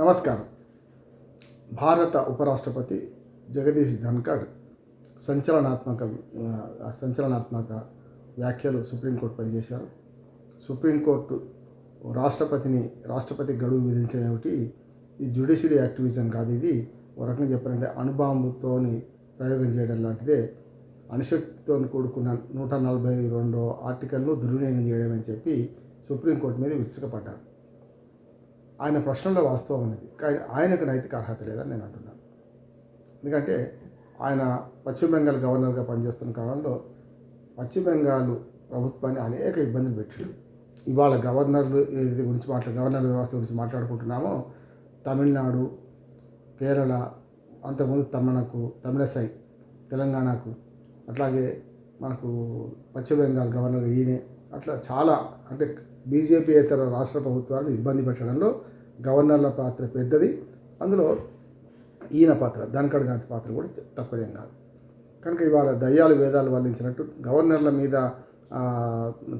నమస్కారం. భారత ఉపరాష్ట్రపతి జగదీష్ ధన్కడ్ సంచలనాత్మక సంచలనాత్మక వ్యాఖ్యలు సుప్రీంకోర్టుపై చేశారు సుప్రీంకోర్టు రాష్ట్రపతిని రాష్ట్రపతి గడువు విధించడం ఏమిటి? ఇది జ్యుడిషియరీ యాక్టివిజం కాదు ఇది. ఒక రకంగా చెప్పాలంటే అణుబాంబుతోని ప్రయోగం చేయడం లాంటిదే. అణుశక్తితో కూడుకున్న నూట నలభై రెండో ఆర్టికల్ను దుర్వినియోగం చేయడం అని చెప్పి సుప్రీంకోర్టు మీద విరుచుకపడ్డారు. ఆయన ప్రశ్నలో వాస్తవం ఉన్నది. కానీ ఆయనకు నైతిక అర్హత లేదని నేను అంటున్నాను. ఎందుకంటే ఆయన పశ్చిమ బెంగాల్ గవర్నర్గా పనిచేస్తున్న కాలంలో పశ్చిమ బెంగాల్ ప్రభుత్వాన్ని అనేక ఇబ్బందులు పెట్టాడు ఇవాళ గవర్నర్లు ఇది గురించి మాట్లా గవర్నర్ వ్యవస్థ గురించి మాట్లాడుకుంటున్నామో తమిళనాడు కేరళ అంతకుముందు తమిళకు తమిళసై తెలంగాణకు అట్లాగే మనకు పశ్చిమ బెంగాల్ గవర్నర్ ఈయనే అట్లా చాలా అంటే బీజేపీ ఇతర రాష్ట్ర ప్రభుత్వాలు ఇబ్బంది పెట్టడంలో గవర్నర్ల పాత్ర పెద్దది. అందులో ఈయన పాత్ర ధనకడ్ గాంధీ పాత్ర కూడా తప్పదేం కాదు. కనుక ఇవాళ దయ్యాలు వేదాలు వల్లించినట్టు గవర్నర్ల మీద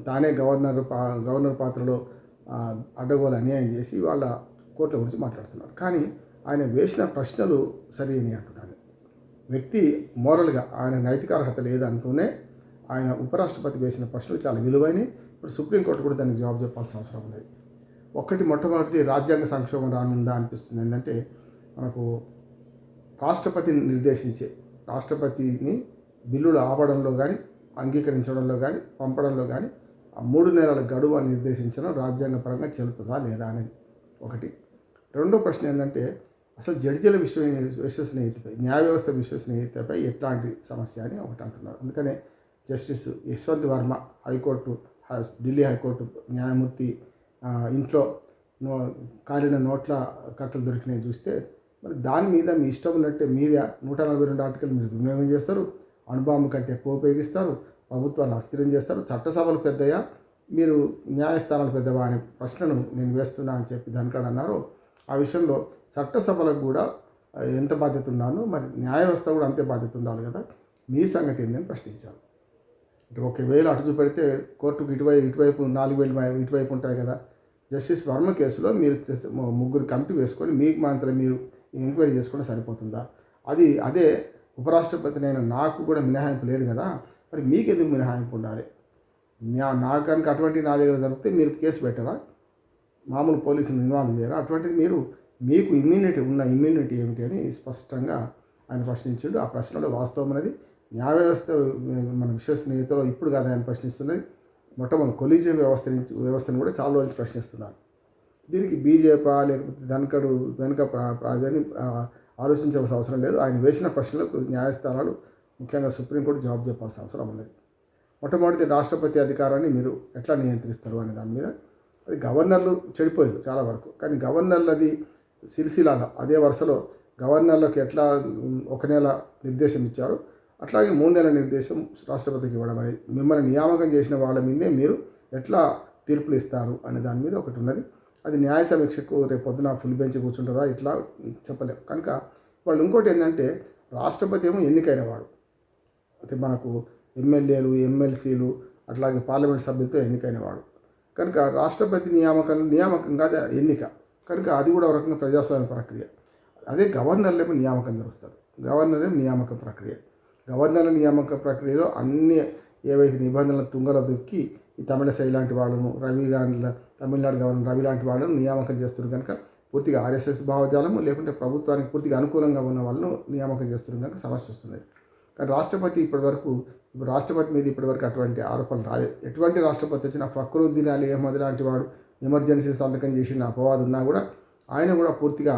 తానే గవర్నర్ పా గవర్నర్ పాత్రలో అడ్డగోలు అన్యాయం చేసి వాళ్ళ కోర్టుల గురించి మాట్లాడుతున్నారు. కానీ ఆయన వేసిన ప్రశ్నలు సరి అని అంటున్నాను వ్యక్తి మోరల్గా ఆయన నైతిక అర్హత లేదంటూనే ఆయన ఉపరాష్ట్రపతి వేసిన ప్రశ్నలు చాలా విలువైనవి. ఇప్పుడు సుప్రీంకోర్టు కూడా దానికి జవాబు చెప్పాల్సిన అవసరం ఉంది. ఒకటి మొట్టమొదటిది రాజ్యాంగ సంక్షోభం రానుందా అనిపిస్తుంది. ఏంటంటే మనకు రాష్ట్రపతిని నిర్దేశించే రాష్ట్రపతిని బిల్లులు ఆపడంలో కానీ అంగీకరించడంలో కానీ పంపడంలో కానీ ఆ మూడు నెలల గడువు అని నిర్దేశించడం రాజ్యాంగపరంగా చెల్లుతుందా లేదా అనేది ఒకటి. రెండో ప్రశ్న ఏంటంటే అసలు జడ్జీల విశ్వ విశ్వసనీయతపై న్యాయ వ్యవస్థ విశ్వసనీయతపై ఎట్లాంటి సమస్య అని ఒకటి అంటున్నారు. అందుకనే justice Yashwant Varma high court Delhi high court న్యాయమూర్తి ఇంట్లో నో కాలిన నోట్ల కట్టలు దొరికినాయి చూస్తే మరి దాని మీద మీ ఇష్టం ఉన్నట్టే మీద నూట నలభై రెండు ఆర్టికల్ మీరు దుర్వినియోగం చేస్తారు అణుబాంబు కంటే ఎక్కువ ఉపయోగిస్తారు ప్రభుత్వాన్ని అస్థిరం చేస్తారు చట్టసభలు పెద్దయా మీరు న్యాయస్థానాలు పెద్దవా అనే ప్రశ్నను నేను వేస్తున్నా అని చెప్పి ధన్కడ్ అన్నారు. ఆ విషయంలో చట్టసభలకు కూడా ఎంత బాధ్యత ఉన్నానో మరి న్యాయ వ్యవస్థ కూడా అంతే బాధ్యత ఉండాలి కదా మీ సంగతి ఏందని ప్రశ్నించారు. ఒకవేళ అటు చూపెడితే కోర్టుకు ఇటువైపు ఇటువైపు నాలుగు వేలు ఇటువైపు ఉంటాయి కదా జస్టిస్ వర్మ కేసులో మీరు ముగ్గురు కమిటీ వేసుకొని మీకు మాత్రం మీరు ఎంక్వైరీ చేసుకుంటే సరిపోతుందా? అది అదే ఉపరాష్ట్రపతినైన నాకు కూడా మినహాయింపు లేదు కదా మరి మీకెందుకు మినహాయింపు ఉండాలి? నా నాకు కనుక అటువంటి నా దగ్గర జరిగితే మీరు కేసు పెట్టరా? మామూలు పోలీసులు ఇన్వాల్వ్ చేయరా? అటువంటిది మీరు మీకు ఇమ్యూనిటీ ఉన్న ఇమ్యూనిటీ ఏమిటి అని స్పష్టంగా ఆయన ప్రశ్నించాడు. ఆ ప్రశ్నలో వాస్తవం అనేది న్యాయ వ్యవస్థ మన విశ్వసనీయతలో ఇప్పుడు కాదు ఆయన ప్రశ్నిస్తున్నది. మొట్టమొదటి కొలీజియం వ్యవస్థ నుంచి వ్యవస్థను కూడా చాలా రోజులు ప్రశ్నిస్తున్నారు. దీనికి బీజేపీ లేకపోతే ధనకడు వెనుక ప్రా- అదని, ఆలోచించాల్సిన అవసరం లేదు. ఆయన వేసిన ప్రశ్నలకు న్యాయస్థానాలు ముఖ్యంగా సుప్రీంకోర్టు జవాబు చెప్పాల్సిన అవసరం ఉన్నది. మొట్టమొదటి రాష్ట్రపతి అధికారాన్ని మీరు ఎట్లా నియంత్రిస్తారు అనే దాని మీద అది గవర్నర్లు చెడిపోయారు చాలా వరకు. కానీ గవర్నర్లది సిరిసిలాగా అదే వరుసలో గవర్నర్లకు ఎట్లా ఒక నెల నిర్దేశం ఇచ్చారు. అట్లాగే మూడు నెలల నిర్దేశం రాష్ట్రపతికి ఇవ్వడం అనేది. మిమ్మల్ని నియామకం చేసిన వాళ్ళ మీదే మీరు ఎట్లా తీర్పులు ఇస్తారు అనే దాని మీద ఒకటి ఉన్నది. అది న్యాయ సమీక్షకు రేపు పొద్దున ఫుల్ బెంచ్ కూర్చుంటుందా ఇట్లా చెప్పలేం. కనుక వాళ్ళు ఇంకోటి ఏంటంటే రాష్ట్రపతి ఏమో ఎన్నికైన వాడు. అయితే మనకు ఎమ్మెల్యేలు ఎమ్మెల్సీలు అట్లాగే పార్లమెంట్ సభ్యులతో ఎన్నికైన వాడు. కనుక రాష్ట్రపతి నియామకం నియామకం కాదు ఎన్నిక. కనుక అది కూడా ఒక రకంగా ప్రజాస్వామ్య ప్రక్రియ. అదే గవర్నర్లేమో నియామకం జరుగుతారు గవర్నర్ నియామకం నియామక ప్రక్రియ. గవర్నర్ల నియామక ప్రక్రియలో అన్ని ఏవైతే నిబంధనలు తుంగల దొక్కి ఈ తమిళసై లాంటి వాళ్ళను రవి గాని తమిళనాడు గవర్నర్ రవి లాంటి వాళ్ళను నియామకం చేస్తున్నారు కనుక పూర్తిగా ఆర్ఎస్ఎస్ భావజాలము లేకుంటే ప్రభుత్వానికి పూర్తిగా అనుకూలంగా ఉన్న వాళ్ళను నియామకం చేస్తున్నారు కనుక సమస్య వస్తుంది. కానీ రాష్ట్రపతి ఇప్పటివరకు ఇప్పుడు రాష్ట్రపతి మీద ఇప్పటివరకు అటువంటి ఆరోపణలు రాలేదు. ఎటువంటి రాష్ట్రపతి వచ్చినా ఫక్రుద్దీన్ అలీ అహ్మద్ లాంటి వాడు ఎమర్జెన్సీ సంతకం చేసిన అపవాదం ఉన్నా కూడా ఆయన కూడా పూర్తిగా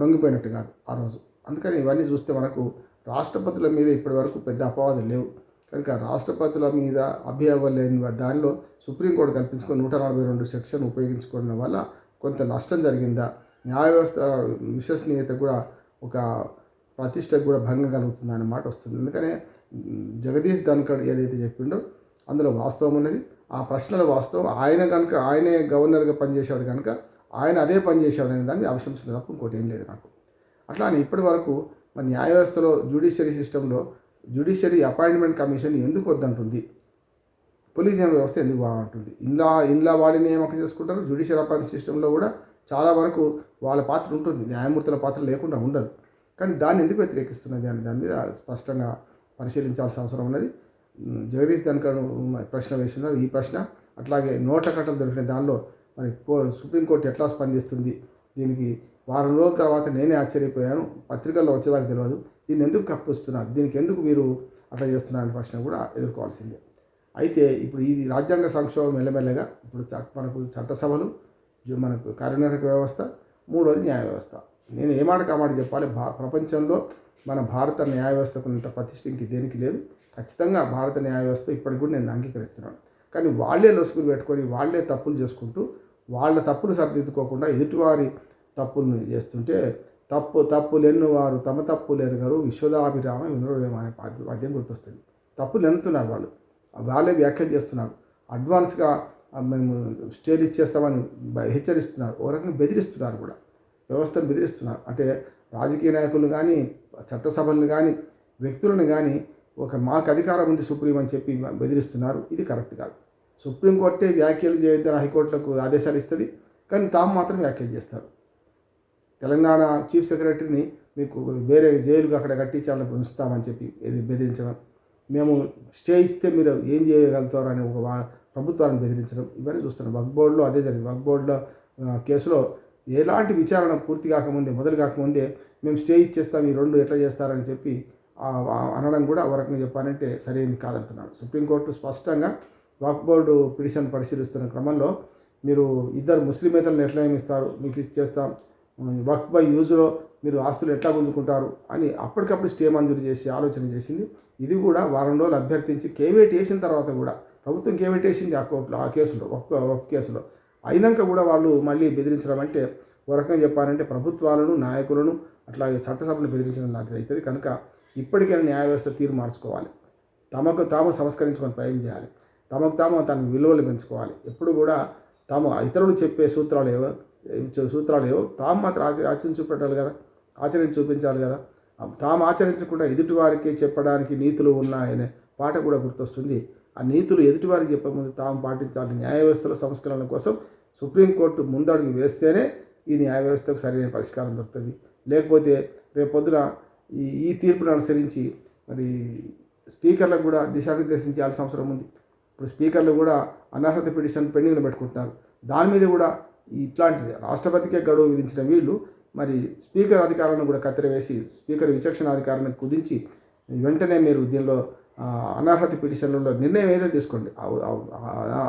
లొంగిపోయినట్టు కాదు ఆ రోజు. అందుకని ఇవన్నీ చూస్తే మనకు రాష్ట్రపతుల మీద ఇప్పటివరకు పెద్ద అపవాదం లేవు. కనుక రాష్ట్రపతుల మీద అభియోగం లేని దానిలో సుప్రీంకోర్టు కల్పించుకొని నూట నలభై రెండు సెక్షన్ ఉపయోగించుకోవడం వల్ల కొంత నష్టం జరిగిందా? న్యాయ వ్యవస్థ విశ్వసనీయత కూడా ఒక ప్రతిష్టకు కూడా భంగం కలుగుతుంది అన్నమాట వస్తుంది. ఎందుకనే జగదీష్ ధన్కర్ ఏదైతే చెప్పిండో అందులో వాస్తవం ఉన్నది. ఆ ప్రశ్నల వాస్తవం ఆయన కనుక ఆయనే గవర్నర్గా పనిచేసేవాడు కనుక ఆయన అదే పనిచేసేవాడు అనే దాన్ని అవశంసలు తప్ప ఇంకోటి ఏం లేదు నాకు. అట్లా అని ఇప్పటి వరకు మన న్యాయ వ్యవస్థలో జ్యుడిషియరీ సిస్టంలో జ్యుడిషియరీ అపాయింట్మెంట్ కమిషన్ ఎందుకు వద్దంటుంది? పోలీస్ వ్యవస్థ ఎందుకు బాగుంటుంది? ఇలా ఇన్లా వాడి నియామకం చేసుకుంటారు? జ్యుడిషియల్ అపాయింట్ సిస్టంలో కూడా చాలా వరకు వాళ్ళ పాత్ర ఉంటుంది. న్యాయమూర్తుల పాత్ర లేకుండా ఉండదు. కానీ దాన్ని ఎందుకు వ్యతిరేకిస్తున్నది అని దాని మీద స్పష్టంగా పరిశీలించాల్సిన అవసరం ఉన్నది. జగదీష్ ధన్కర్ ప్రశ్న వేస్తున్నారు ఈ ప్రశ్న అట్లాగే నోట్ల కట్టలు దొరికిన దానిలో మరి కో- సుప్రీంకోర్టు ఎట్లా స్పందిస్తుంది? దీనికి వారం రోజుల తర్వాత నేనే ఆశ్చర్యపోయాను. పత్రికల్లో వచ్చేదాకా తెలియదు దీన్ని ఎందుకు కప్పిస్తున్నారు? దీనికి ఎందుకు మీరు అట్లా చేస్తున్నారనే ప్రశ్న కూడా ఎదుర్కోవాల్సిందే. అయితే ఇప్పుడు ఇది రాజ్యాంగ సంక్షోభం మెల్లమెల్లగా ఇప్పుడు మనకు చట్టసభలు మనకు కార్యనిర్వహక వ్యవస్థ మూడోది న్యాయ వ్యవస్థ. నేను ఏ మాట కామాట చెప్పాలి? భా ప్రపంచంలో మన భారత న్యాయ వ్యవస్థకు ఇంత ప్రతిష్ట ఇంక దేనికి లేదు. ఖచ్చితంగా భారత న్యాయ వ్యవస్థ ఇప్పటికి కూడా నేను అంగీకరిస్తున్నాను. కానీ వాళ్ళే లొసుగులు పెట్టుకొని వాళ్ళే తప్పులు చేసుకుంటూ వాళ్ళ తప్పులు సరిదిద్దుకోకుండా ఎదుటివారి తప్పులు చేస్తుంటే తప్పు తప్పులు ఎన్నువారు తమ తప్పులు గారు విశ్వదాభిరామ వినురవేమ అనే పద్యం గుర్తొస్తుంది. తప్పులు ఎన్నుతున్నారు వాళ్ళు. వాళ్ళే వ్యాఖ్యలు చేస్తున్నారు. అడ్వాన్స్గా మేము స్టేజ్ ఇచ్చేస్తామని బ- హెచ్చరిస్తున్నారు. ఓ రకంగా బెదిరిస్తున్నారు కూడా. వ్యవస్థను బెదిరిస్తున్నారు. అంటే రాజకీయ నాయకులు కానీ చట్టసభలను కానీ వ్యక్తులను కానీ ఒక మాకు అధికారం ఉంది సుప్రీం అని చెప్పి బెదిరిస్తున్నారు. ఇది కరెక్ట్ కాదు. సుప్రీంకోర్టే వ్యాఖ్యలు చేయొద్దని హైకోర్టులకు ఆదేశాలు ఇస్తుంది. కానీ తాము మాత్రం వ్యాఖ్యలు చేస్తారు. తెలంగాణ చీఫ్ సెక్రటరీని మీకు వేరే జైలుగా అక్కడ కట్టించాలని ఉంచుతామని చెప్పి ఇది బెదిరించడం. మేము స్టే ఇస్తే మీరు ఏం చేయగలుగుతారు అని ఒక ప్రభుత్వాన్ని బెదిరించడం. ఇవన్నీ చూస్తున్నాం. వక్ బోర్డులో అదే జరిగింది. వక్ బోర్డులో కేసులో ఎలాంటి విచారణ పూర్తి కాకముందే మొదలు కాకముందే మేము స్టే ఇచ్చేస్తాం ఈ రెండు ఎట్లా చేస్తారని చెప్పి అనడం కూడా వరకు రకంగా చెప్పాలంటే సరైనది కాదంటున్నాడు. సుప్రీంకోర్టు స్పష్టంగా వక్ బోర్డు పిటిషన్ పరిశీలిస్తున్న క్రమంలో మీరు ఇద్దరు ముస్లిమేతలను ఎట్లా ఏమిస్తారు మీకు ఇచ్చేస్తాం వర్క్ బై యూజ్లో మీరు ఆస్తులు ఎట్లా గుంజుకుంటారు అని అప్పటికప్పుడు స్టే మంజూరు చేసి ఆలోచన చేసింది. ఇది కూడా వారం రోజులు అభ్యర్థించి కేవేట్ వేసిన తర్వాత కూడా ప్రభుత్వం కేవేట్ వేసింది ఆ కోర్టులో ఆ కేసులో ఒక్క ఒక్క కేసులో. అయినాక కూడా వాళ్ళు మళ్ళీ బెదిరించడం అంటే ఓ రకంగా చెప్పాలంటే ప్రభుత్వాలను నాయకులను అట్లాగే చట్టసభను బెదిరించడం లాంటిది అవుతుంది. కనుక ఇప్పటికైనా న్యాయ వ్యవస్థ తీరు మార్చుకోవాలి. తమకు తాము సంస్కరించుకొని ప్రయత్నం చేయాలి. తమకు తాము తన విలువలు పెంచుకోవాలి. ఎప్పుడు కూడా తాము ఇతరులు చెప్పే సూత్రాలు ఏవో సూత్రాలు ఏవో? తాము మాత్రం ఆచ ఆచరించి చూపెట్టాలి కదా. ఆచరించి చూపించాలి కదా. తాము ఆచరించకుండా ఎదుటివారికి చెప్పడానికి నీతులు ఉన్నాయనే పాట కూడా గుర్తొస్తుంది. ఆ నీతులు ఎదుటివారికి చెప్పే ముందు తాము పాటించాలి న్యాయ వ్యవస్థల సంస్కరణల కోసం సుప్రీంకోర్టు ముందడుగు వేస్తేనే ఈ న్యాయ వ్యవస్థకు సరైన పరిష్కారం దొరుకుతుంది. లేకపోతే రేపొద్దున ఈ ఈ తీర్పును అనుసరించి మరి స్పీకర్లకు కూడా దిశానిర్దేశం చేయాల్సిన అవసరం ఉంది. ఇప్పుడు స్పీకర్లు కూడా అనర్హత పిటిషన్ పెండింగ్లో పెట్టుకుంటున్నారు. దాని మీద కూడా ఇట్లాంటి రాష్ట్రపతికే గడువు విధించిన వీళ్ళు మరి స్పీకర్ అధికారాలను కూడా కత్తిరవేసి స్పీకర్ విచక్షణ అధికారాన్ని కుదించి వెంటనే మీరు దీనిలో అనర్హత పిటిషన్లలో నిర్ణయం ఏదో తీసుకోండి.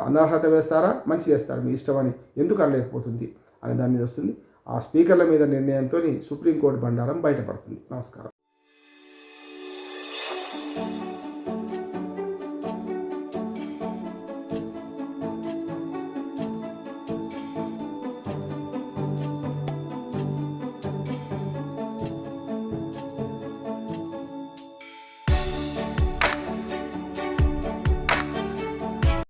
అనర్హత వేస్తారా మంచి చేస్తారా మీ ఇష్టం అని ఎందుకు అనలేకపోతుంది అనే దాని మీద వస్తుంది. ఆ స్పీకర్ల మీద నిర్ణయంతో సుప్రీంకోర్టు బండారం బయటపడుతుంది. నమస్కారం.